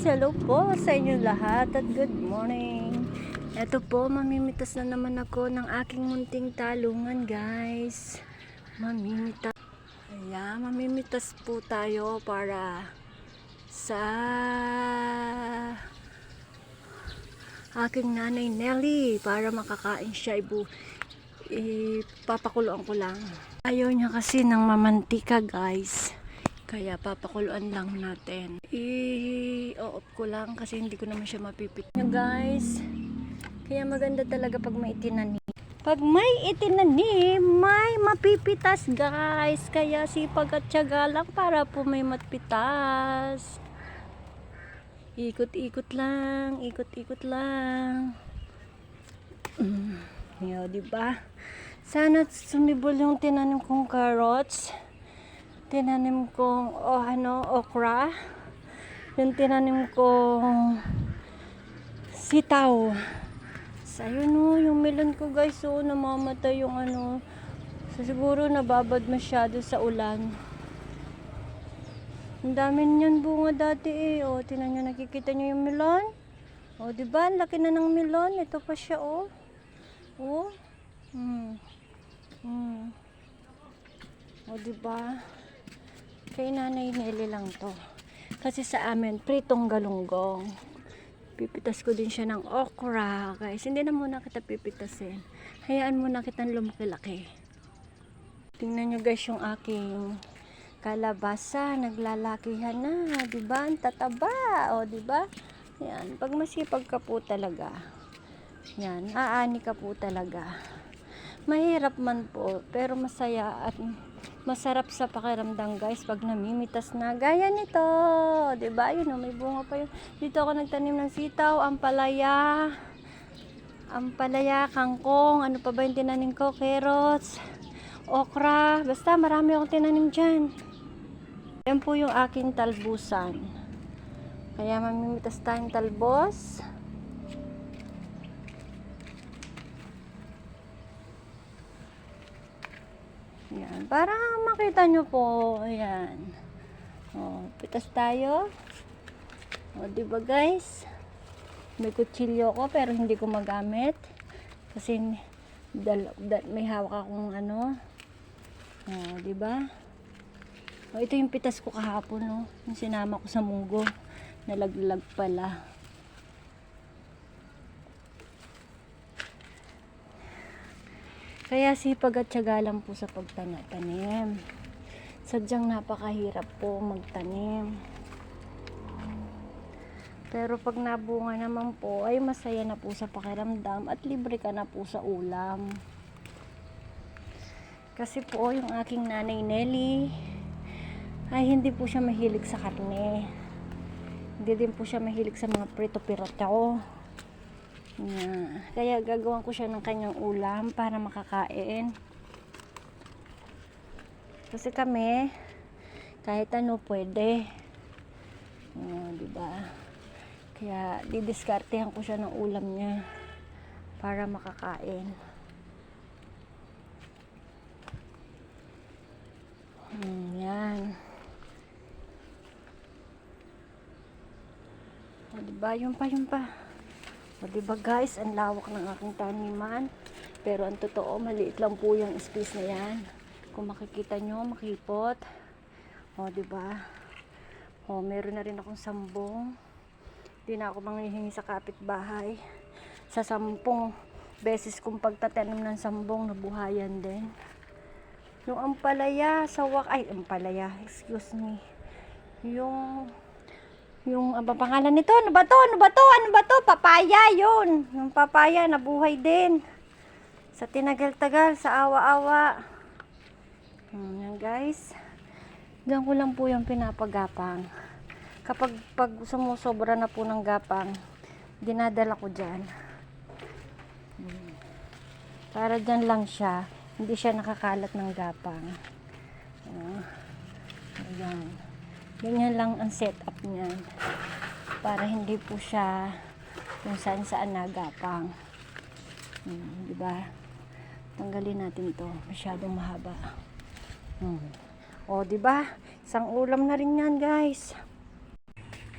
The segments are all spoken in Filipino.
Hello po sa inyo lahat at good morning. Ito po, mamimitas na naman ako ng aking munting talungan guys. Mamimitas. Ayan, mamimitas po tayo para sa aking nanay Nelly para makakain siya ibu ipapakuluan ko lang. Ayaw niya kasi ng mamantika guys. Kaya papakuluan lang natin. I-off ko lang kasi hindi ko naman siya mapipit. Nga guys, kaya maganda talaga pag may itinanim. Pag may itinanim, may mapipitas guys. Kaya sipag at tiyaga lang para po may matpitas. Ikot-ikot lang, ikot-ikot lang. Mm, yun, di ba? Sana sumibol yung tinanim kong carrots tinanim kong oh, ano, okra. Yung tinanim kong sitaw. So, ayun o, yung melon ko guys, oh, namamatay yung ano. So, siguro nababad masyado sa ulan. Ang dami niyan bunga dati eh. O, tinan nyo, nakikita nyo yung melon? O, di ba? Laki na ng melon. Ito pa siya, oh. Oh. Hmm. Hmm. O, di ba? Kay Nanay Nelly lang to. Kasi sa amin, pritong galunggong. Pipitas ko din siya ng okra. Guys, hindi na muna kita pipitasin. Hayaan muna kitang lumaki-laki. Tingnan nyo guys yung aking kalabasa. Naglalakihan na. Diba? Ang tataba. O, diba? Yan. Pag masipag ka po talaga. Yan. Aani ka po talaga. Mahirap man po. Pero masaya at masarap sa pakiramdam guys pag namimitas na. Gaya nito 'di ba? Yun oh, may bunga pa yun. Dito ako nagtanim ng sitaw ampalaya ampalaya kangkong ano pa ba yung tinanim ko? Carrots okra. Basta marami akong tinanim dyan. Yan po yung aking talbusan. Kaya mamimitas tayong talbos Yan. Para makita nyo po. Ayan. O, pitas tayo. O, di ba guys? May kutsilyo ko pero hindi ko magamit. Kasi dal, dal, may hawak akong ano. O, di ba? O, ito yung pitas ko kahapon, no? Yung sinama ko sa munggo. Nalaglag pala. Kaya sipag at tiyaga lang po sa pagtananim. Sadyang napakahirap po magtanim. Pero pag nabunga naman po, ay masaya na po sa pakiramdam at libre ka na po sa ulam. Kasi po, yung aking nanay Nelly, ay hindi po siya mahilig sa karne. Hindi din po siya mahilig sa mga prito-pirotao. Yeah. Kaya gagawan ko siya ng kanyang ulam para makakain. Kasi kami, kahit ano pwede. Oh, di ba? Kaya didiskartehan ko siya ng ulam niya para makakain. Hmm, yan. O, diba? Yung pa, yung pa. O, diba guys, ang lawak ng aking taniman. Pero ang totoo, maliit lang po yung space na yan. Kung makikita nyo, makipot. O, diba? O, meron na rin akong sambong. Hindi na ako manghihingi sa kapitbahay. Sa sampung beses kong pagtatanim ng sambong, nabuhayan din. Yung ampalaya, sawak, ay, ampalaya, excuse me. Yung yung ang pangalan nito, ano ba to? Ano ba to? Ano ba to? Papaya yun. Yung papaya, nabuhay din. Sa tinagal-tagal, sa awa-awa. Hmm, yan guys. Diyan ko lang po yung pinapagapang. Kapag pag sumusobra na po ng gapang, dinadala ko dyan. Hmm. Para dyan lang siya. Hindi siya nakakalat ng gapang. Uh, ayan. Ganyan lang ang setup niyan. Para hindi po siya kung saan saan nagapang. Hmm, di ba? Tanggalin natin to. Masyadong mahaba. Hmm. O, di ba? Isang ulam na rin yan, guys.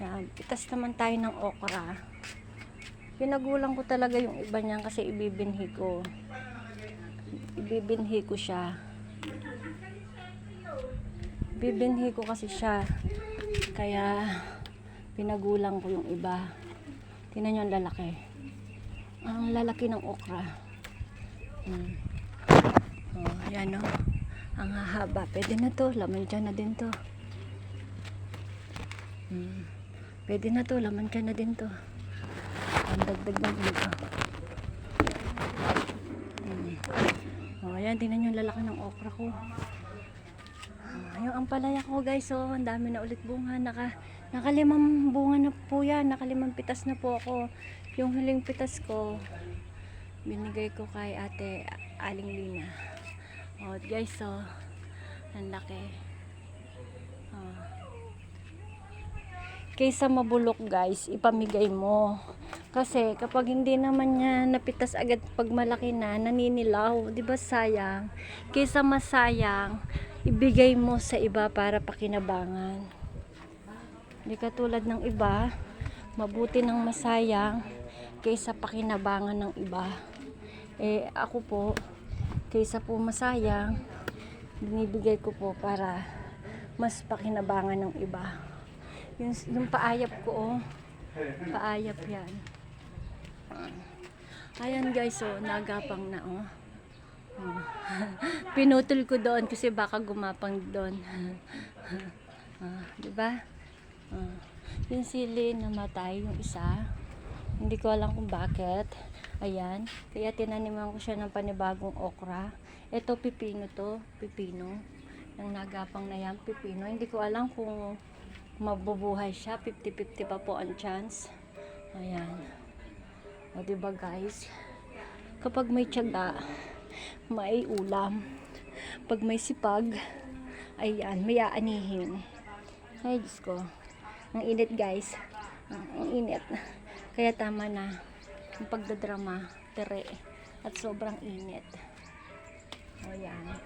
Yan, pitas naman tayo ng okra. Pinagulang ko talaga yung iba niyan kasi ibibinhi ko. Ibibinhi ko siya. Bibinhi ko kasi siya. Kaya pinagulang ko yung iba. Tingnan niyo ang lalaki. Ang lalaki ng okra. Hmm. Oh, yan oh. Ang hahaba. Pwede na to. Laman dyan na din to. Hmm. Pwede na to. Laman dyan na din to. Ang dagdag na dito. Hmm. Oh, ayan. Tingnan yung lalaki ng okra ko. Yung ampalaya ko guys, oh, ang dami na ulit bunga. Naka, nakalimang bunga na po yan. Nakalimang pitas na po ako. Yung huling pitas ko, binigay ko kay ate Aling Lina. Oh, guys, oh, ang laki. Oh. Kaysa mabulok guys, ipamigay mo. Kasi kapag hindi naman niya napitas agad pag malaki na, naninilaw, 'di ba sayang? Kaysa masayang, ibigay mo sa iba para pakinabangan. Hindi katulad ng iba, mabuti ng masayang kaysa pakinabangan ng iba. Eh ako po, kaysa po masayang, binibigay ko po para mas pakinabangan ng iba. Yung, yung paayap ko, oh, paayap yan. Ayan guys, oh, nagapang na, oh. Pinutol ko doon kasi baka gumapang doon. ah, 'di ba? Ah, yung sili namatay yung isa. Hindi ko alam kung bakit. Ayan. Kaya tinaniman ko siya ng panibagong okra. Ito pipino to. Pipino. Yung nagapang na yan. Pipino. Hindi ko alam kung mabubuhay siya. 50-50 pa po ang chance. Ayan. O diba guys? Kapag may tiyaga, may ulam. Pag may sipag, ayan, may aanihin. Ay, Diyos ko. Ang init guys. Ang init. Kaya tama na yung pagdadrama, tere. At sobrang init. O yan.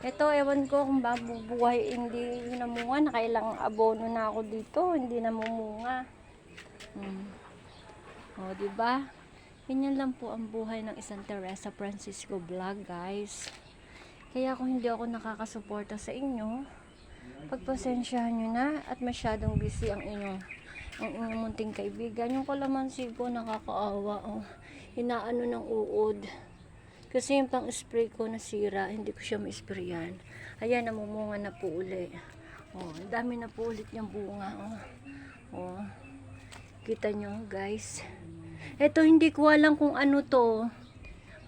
Ito, ewan ko kung babubuhay, hindi namunga. Nakailang abono na ako dito, hindi namumunga. Hmm. O, di ba? Ganyan lang po ang buhay ng isang Teresa Francisco vlog, guys. Kaya kung hindi ako nakakasuporta sa inyo, pagpasensyahan nyo na at masyadong busy ang inyo ang inyong munting kaibigan. Yung kalamansi ko nakakaawa. Oh. Inaano ng uod. Kasi yung pang spray ko nasira, hindi ko siya ma-sprayan. Ayan, namumunga na po uli. Oh, dami na po ulit yung bunga. Oh. oh. Kita nyo, guys. Ito, hindi ko alam kung ano to.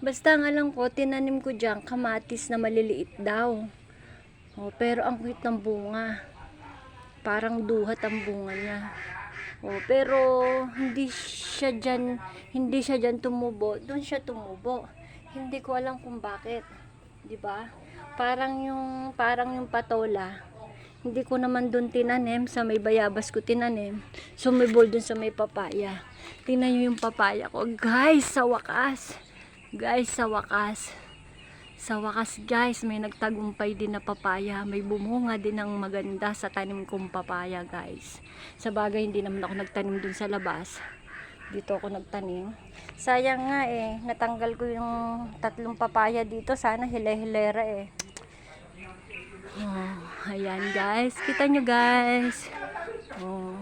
Basta nga lang ko, tinanim ko dyan, kamatis na maliliit daw. Oh, pero ang cute ng bunga. Parang duhat ang bunga niya. Oh, pero hindi siya diyan, hindi siya diyan tumubo. Doon siya tumubo. Hindi ko alam kung bakit. 'Di ba? Parang yung parang yung patola. Hindi ko naman doon tinanim sa may bayabas ko tinanim. Sumibol doon sa may papaya. Tingnan niyo yung papaya ko. Guys, sa wakas. Guys, sa wakas. Sa wakas guys, may nagtagumpay din na papaya. May bumunga din ng maganda sa tanim kong papaya guys. Sa bagay, hindi naman ako nagtanim dun sa labas. Dito ako nagtanim. Sayang nga eh, natanggal ko yung tatlong papaya dito. Sana hile-hilera eh. Oh, ayan guys. Kita nyo guys. Oh,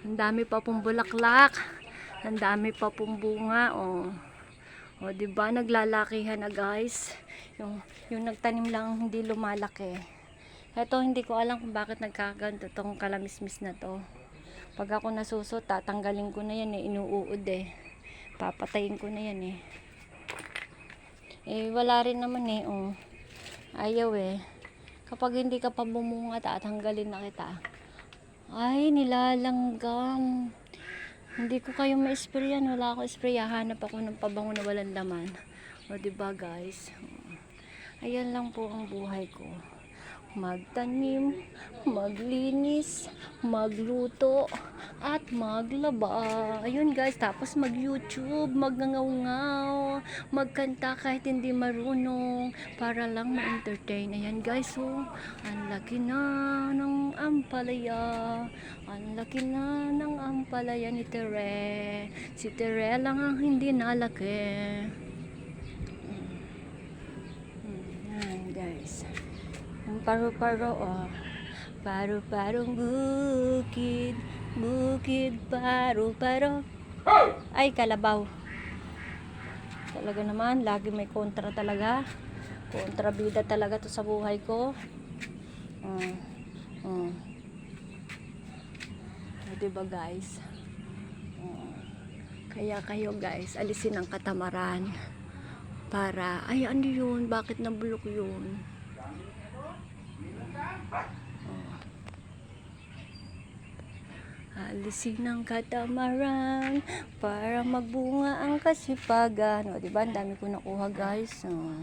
ang dami pa pong bulaklak. Ang dami pa pong bunga. Oh. O, di ba naglalakihan na guys? Yung, yung nagtanim lang hindi lumalaki. Ito, hindi ko alam kung bakit nagkaganto tong kalamismis na to. Pag ako nasusot, tatanggalin ko na yan eh. Inuuod eh. Papatayin ko na yan eh. Eh, wala rin naman eh. Oh. Ayaw eh. Kapag hindi ka pa bumunga, tatanggalin na kita. Ay, nilalanggam. Hindi ko kayo ma-sprayan. Wala ako spray. Hanap ako ng pabango na walang laman. O, diba guys? Ayan lang po ang buhay ko. Magtanim, maglinis, magluto, at maglaba. Ayun guys, tapos mag-YouTube, magngangaw-ngaw, magkanta kahit hindi marunong, para lang ma-entertain. Ayan guys, oh, ang laki na ng ampalaya. Ang laki na ng ampalaya ni Tere. Si Tere lang ang hindi nalaki. Mm, Yan guys. Ang paro-paro, oh. Paro-parong bukid, bukid, paro-paro. Ay, kalabaw. Talaga naman, lagi may kontra talaga. Kontrabida talaga to sa buhay ko. Mm. Mm. Diba guys? Mm. Kaya kayo guys, alisin ang katamaran para, ay ano yun, bakit nabulok yun? Alisin ang katamaran para magbunga ang kasipagan. O, di ba? Ang dami ko nakuha, guys. O,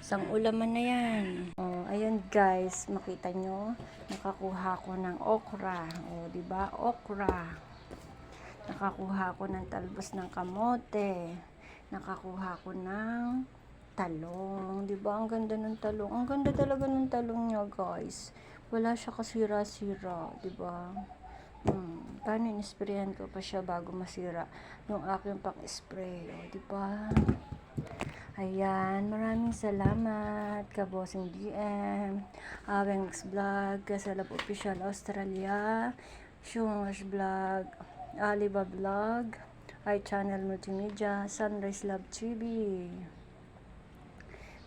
isang ulaman na yan. O, ayun, guys. Makita nyo, nakakuha ko ng okra. O, di ba? Okra. Nakakuha ko ng talbos ng kamote. Nakakuha ko ng talong. Ba? Ang ganda ng talong. Ang ganda talaga ng talong niya, guys. Wala siya kasira-sira. Ba? Hmm, paano in-sprayan ko pa siya bago masira yung aking pang-spray, o, di ba? Ayan, maraming salamat ka Bossing GM, Aweng's Vlog, Kasalap Official Australia, Shumash Vlog, Aliba Vlog, iChannel Multimedia, Sunrise Love TV,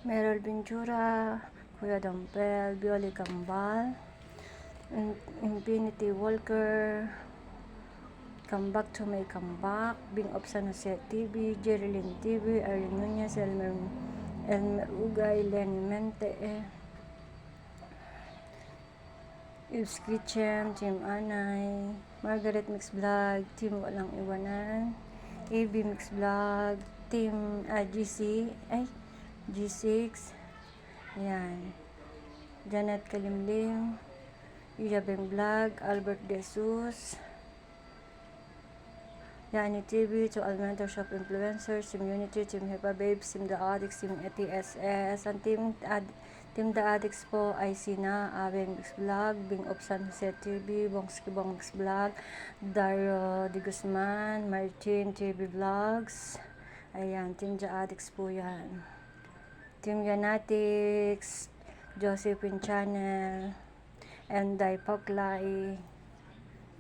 Meryl Ventura, Kuya Dampel, Bioli Kambal, In- Infinity Walker, Come Back to My Comeback, Bing of San Jose TV, Jerilyn TV, Ariel Nunez, Elmer, Elmer Ugay, Lenny Mente, Yves Kitchen, Team Anay, Margaret Mix Vlog, Team Walang Iwanan, AB Mix Vlog, Team ah, GC, ay, G6, yan, Janet Kalimlim, Iyabeng Vlog, Albert De Jesus, Yani TV, to all mentor shop influencers, Team Unity, Team Hepa Babes, Team The Addicts, Team ETSS, ang Team, ad, team The Addicts po ay sina Abeng Mix Vlog, Bing of San Jose TV, Bongski Bong Mix Vlog, Dario De Guzman, Martin TV Vlogs, ayan, Team The Addicts po yan. Team Yanatics, Josephine Channel, and Poklay.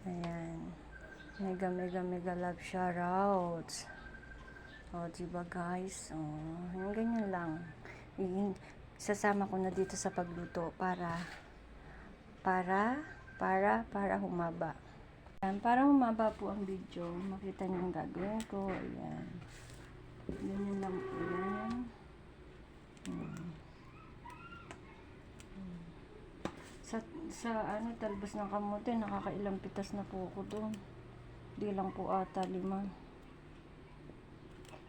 Ayan. Mega, mega, mega love shoutouts. O, diba guys? O, yung ganyan lang. Sasama ko na dito sa pagluto para, para, para, para humaba. Ayan, para humaba po ang video, makita niyo ang gagawin ko. Ayan. Ganyan lang po Sa, sa ano, talbos ng kamote, nakakailang pitas na po ako doon. Di lang po ata lima.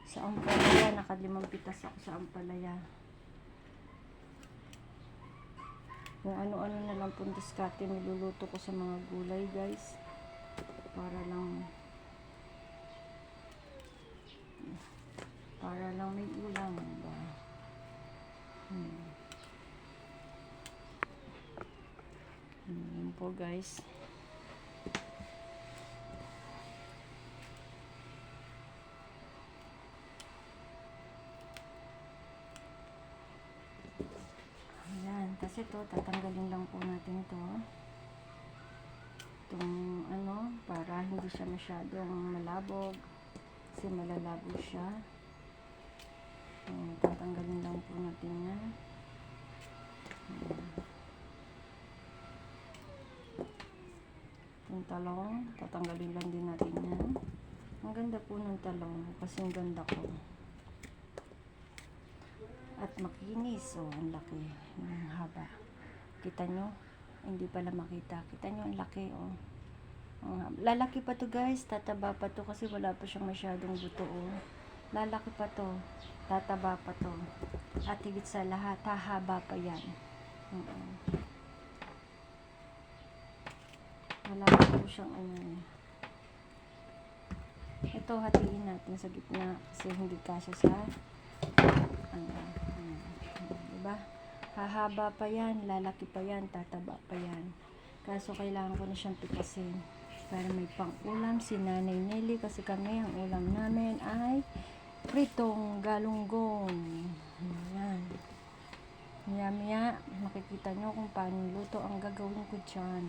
Sa ampalaya, nakalimang pitas ako sa ampalaya. Kung ano-ano na lang pong diskarte niluluto ko sa mga gulay guys. Para lang para lang may ulam ba. Hmm. Yun po guys. Ayan, kasi to tatanggalin lang po natin to. Itong ano, para hindi siya masyadong malabog. Kasi malalabo siya. Ayan, tatanggalin lang po natin yan. Ayan. Yung talong, tatanggalin lang din natin yan. Ang ganda po ng talong kasi ang ganda ko. At makinis. Oh, ang laki. Ang haba. Kita nyo? Hindi pala makita. Kita nyo ang laki. Oh. Ang haba. Lalaki pa to guys. Tataba pa to kasi wala pa siyang masyadong buto. Oh. Lalaki pa to. Tataba pa to. At higit sa lahat, hahaba pa yan. Mm-mm. Wala pa po siyang ano. eh. Ito, hatiin natin sa gitna kasi hindi kasya sa ano, ano, ano, diba? Hahaba pa yan, lalaki pa yan, tataba pa yan. Kaso kailangan ko na siyang pipasin para may pang-ulam si Nanay Nelly kasi kami ang ulam namin ay pritong galunggong. Ayan. Maya maya, makikita nyo kung paano luto ang gagawin ko dyan.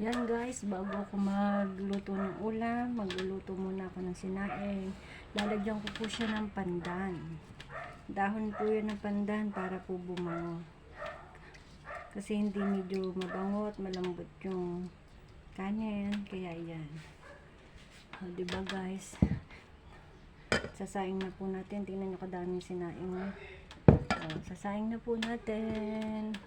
Yan guys, bago ako magluto ng ulam, magluluto muna ako ng sinaing. Lalagyan ko po siya ng pandan. Dahon po yun ng pandan para po bumango. Kasi hindi medyo mabango at malambot yung kanin. Kaya yan. O, diba guys? Sasaing na po natin. Tingnan nyo kadaming sinaing. oh. O, sasaing na po natin.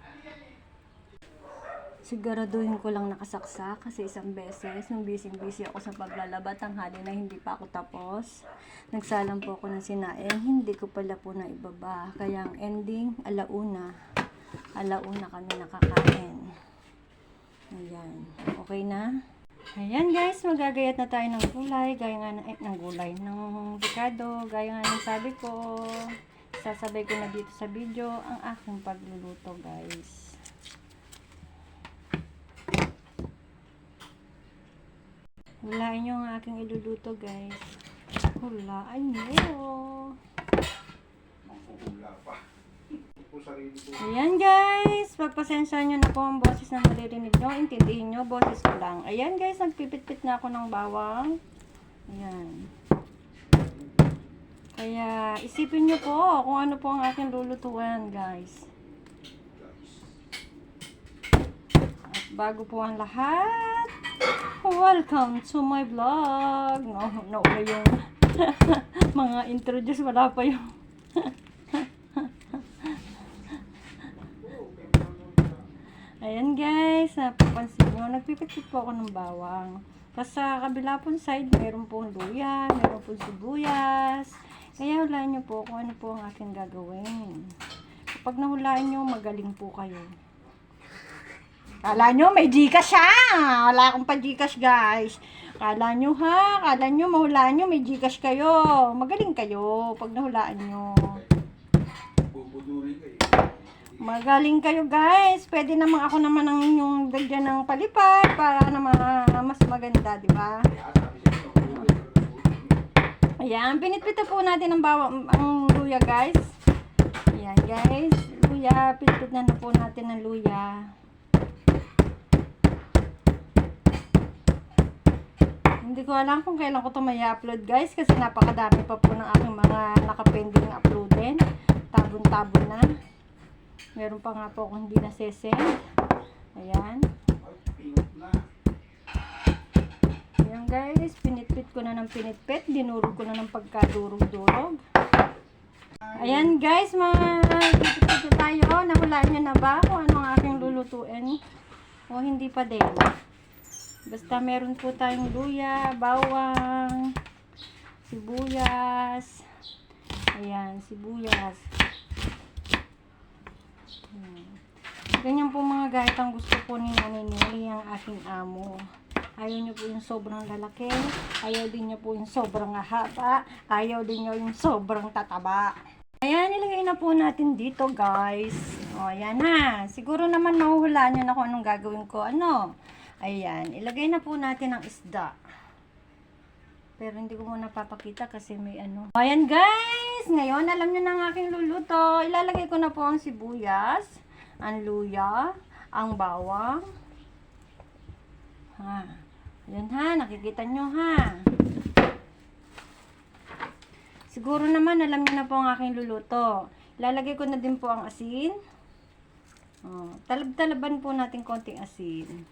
Siguraduhin ko lang nakasaksak kasi isang beses, nung busy-busy ako sa paglalaba, tanghali na hindi pa ako tapos. Nagsalang po ako ng sinaing, hindi ko pala po na ibaba. Kaya ang ending, alauna. Alauna kami nakakain. Ayan. Okay na? Ayan guys, magagayat na tayo ng gulay. Gaya nga ng, eh, ng gulay, ng bikado. Gaya nga ng sabi ko. Sasabay ko na dito sa video ang aking pagluluto guys. Hulaan nyo ang aking iluluto guys. Hulaan nyo. Ayan guys, pagpasensya nyo na po ang boses na maririnig nyo. Intindihin nyo, boses ko lang. Ayan guys, nagpipit-pit na ako ng bawang. Ayan. Kaya isipin nyo po kung ano po ang aking lulutuan guys. At bago po ang lahat, welcome to my vlog. No, no, yung mga introduce, wala pa yung Ayan guys, napapansin nyo, nagpipit po ako ng bawang. Tapos sa kabila pong side, meron pong luya, meron pong sibuyas. Kaya hulaan nyo po kung ano po ang aking gagawin. Kapag nahulaan nyo, magaling po kayo. Kala nyo, may Gcash ha! Wala akong pa Gcash guys. Kala nyo ha, kala nyo mahulaan nyo, may Gcash kayo. Magaling kayo pag nahulaan nyo. Magaling kayo guys. Pwede naman ako naman ang inyong dagyan ng palipad para naman mas maganda, di ba? Ayan, pinitpita po natin ang bawang ang luya guys. Ayan guys, luya, pinitpit na na po natin ang luya. Hindi ko alam kung kailan ko ito may upload guys kasi napakadami pa po ng aking mga nakapending uploadin. Tabon-tabon na. Meron pa nga po akong hindi nasesend. Ayan. Ayan guys, pinitpit ko na ng pinitpit. Dinurog ko na ng pagkadurog-durog. Ayan guys, mga pinitpit na tayo. Nahulaan nyo na ba kung ano ang aking lulutuin? O hindi pa din. Basta meron po tayong luya, bawang, sibuyas. Ayan, sibuyas. Hmm. Ganyan po mga guys ang gusto po ni Nanay Nelly ang aking amo. Ayaw niyo po yung sobrang lalaki. Ayaw din niyo po yung sobrang haba. Ayaw din niyo yung sobrang tataba. Ayan, nilagay na po natin dito guys. O, ayan na. Siguro naman mahuhulaan niyo na kung anong gagawin ko. Ano? Ayan, ilagay na po natin ang isda. Pero hindi ko muna papakita kasi may ano. Ayan guys, ngayon alam niyo na ang aking luluto. Ilalagay ko na po ang sibuyas, ang luya, ang bawang. Ha. Ayan ha, nakikita nyo ha. Siguro naman alam niyo na po ang aking luluto. Ilalagay ko na din po ang asin. Oh, talab-talaban po natin konting asin.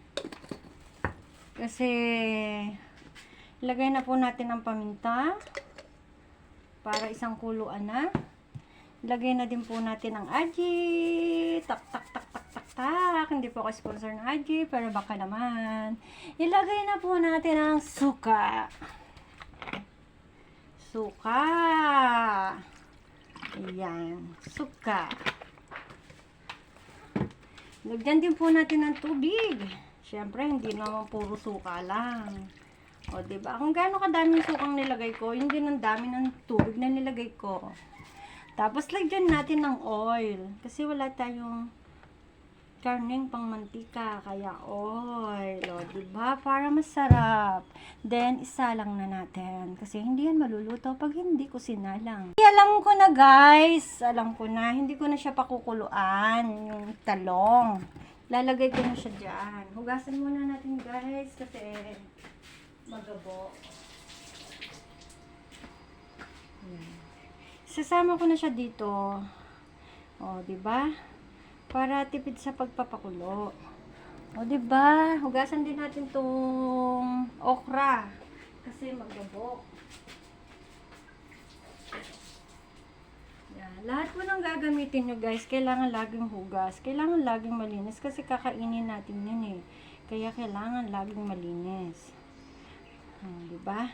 Kasi Ilagay na po natin ang paminta para isang kuluan na. Ilagay na din po natin ang aji. Tak, tak, tak, tak, tak, tak. Hindi po ako sponsor ng aji, pero baka naman. Ilagay na po natin ang suka. Suka. Ayan. Suka. Lagyan din po natin ng tubig. Siyempre, hindi naman puro suka lang. O, ba? Kung gaano kadaming sukang nilagay ko, yun din ang dami ng tubig na nilagay ko. Tapos, lagyan natin ng oil. Kasi wala tayong karneng pangmantika, kaya oil, o, diba? Para masarap. Then, isa lang na natin. Kasi hindi yan maluluto pag hindi ko sinalang. Ay, alam ko na, guys. Alam ko na. Hindi ko na siya pakukuluan, yung talong. Lalagay ko na siya dyan. Hugasan muna natin, guys, kasi magabo. Yan. Sasama ko na siya dito. O, di ba? Para tipid sa pagpapakulo. O, di ba? Hugasan din natin tong okra. Kasi magabo. Yan. Lahat po ng gagamitin nyo guys, kailangan laging hugas. Kailangan laging malinis kasi kakainin natin yun eh. Kaya kailangan laging malinis. Hmm, di ba?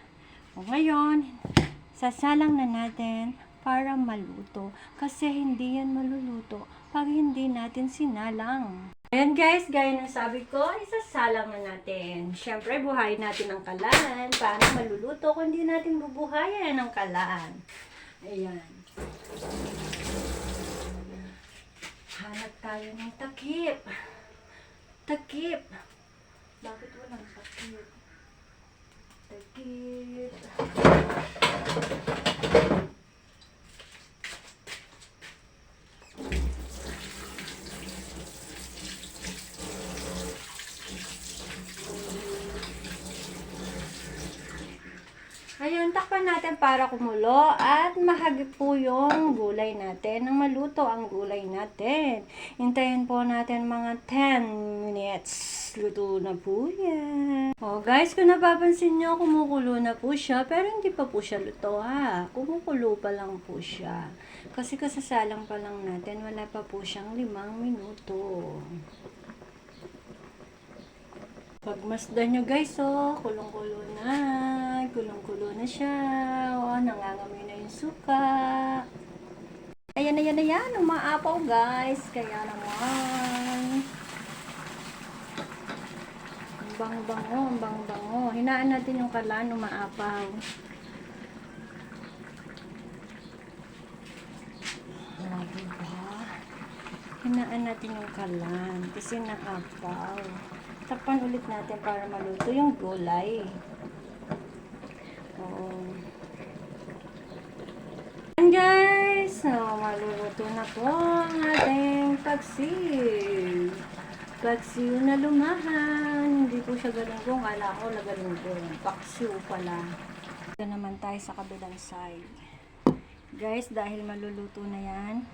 O ngayon, sasalang na natin para maluto. Kasi hindi yan maluluto pag hindi natin sinalang. Ayan guys, gaya ng sabi ko, isasalang na natin. Siyempre, buhayin natin ang kalan. Paano maluluto kung hindi natin bubuhayan ang kalan? Ayan. Hanap tayo ng takip. Takip. Bakit walang takip? Takip. Ayun, takpan natin para kumulo at mahagip po yung gulay natin nang maluto ang gulay natin. Hintayin po natin mga 10 minutes. Luto na po yan. Oh, guys, kung napapansin nyo, kumukulo na po siya, pero hindi pa po siya luto ha. Kumukulo pa lang po siya. Kasi kasasalang pa lang natin, wala pa po siyang limang minuto. Pagmasdan nyo guys, oh, kulong-kulo na. Kulong-kulo na siya. Oh, nangangamoy na yung suka. Ayan, ayan, ayan. Umaapaw guys. Kaya naman. Ang bango-bango, ang bango-bango. Hinaan natin yung kalan, umaapaw. Oh, diba? Hinaan natin yung kalan kasi naapaw. Takpan ulit natin para maluto yung gulay. Oo. And guys, so maluluto na po ang ating paksiw. Paksiw na lumahan. Hindi po siya galunggong. Kala ko na galunggong. Paksiw pala. Ito naman tayo sa kabilang side. Guys, dahil maluluto na yan,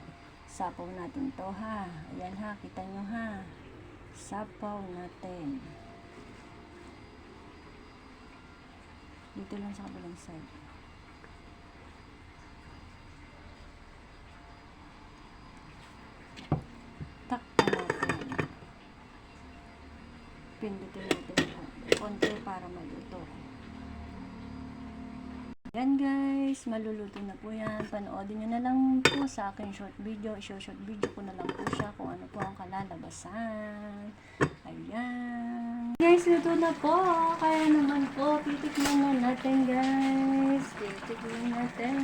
sapaw natin to ha. Ayan ha, kita nyo ha. Sapaw natin. Dito lang sa kabilang side. Takpan natin. Pindutin natin ito. Konti para maluto. Yan guys, maluluto na po yan. Panoodin nyo na lang po sa akin short video. I-short video ko na lang po siya kung ano po ang kalalabasan. Ayan. Guys, luto na po. Kaya naman po, titikman na natin guys. Titikman natin.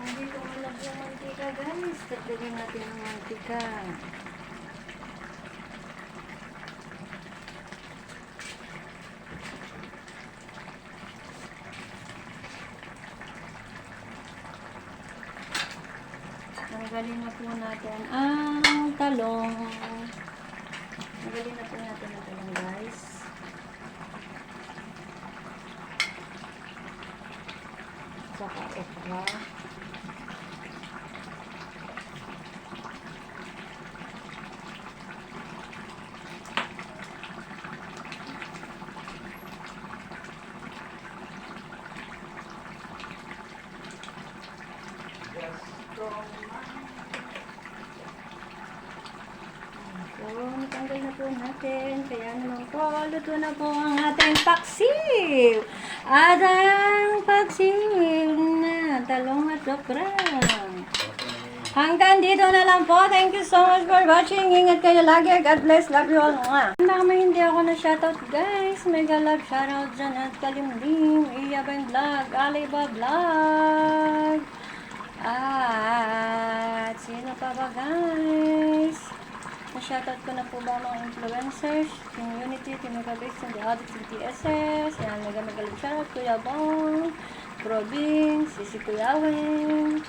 Hindi ko malab yung mantika guys. Tagdagan natin yung mantika na po natin ang talong. Tanggalin na po natin ang talong guys. Saka okra. So, natanggal na po natin. Kaya naman po, luto na po ang ating paksiw. At ang paksiw na talong at okra. Hanggang dito na lang po. Thank you so much for watching. Ingat kayo lagi. God bless. Love you all. Mwah. Baka hindi ako na shoutout guys. Mega love shoutout dyan at Kalimlim. Iya Bang Vlog. Aliba Vlog. At sino pa ba guys? Na-shoutout ko na po ba mga influencers? Team Unity, Team Megabix, and the Audits, and TSS. Yan, love shoutout. Kuya Bong, Probing, Sisi Kuyawin.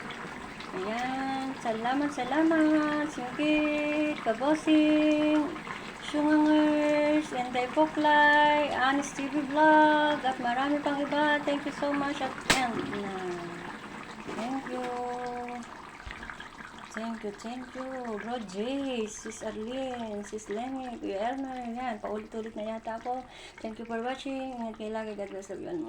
Ayan, salamat, salamat. Singkit, Kabosing, Shungangers, Enday Poklay, Anis TV Vlog, at marami pang iba. Thank you so much. At na. Thank you. Thank you, thank you. Bro Jace, Sis Arlene, Sis Lenny, Kuya Elmer, yan. Paulit-ulit na yata ako. Thank you for watching. Ingat kayo lagi. God bless everyone.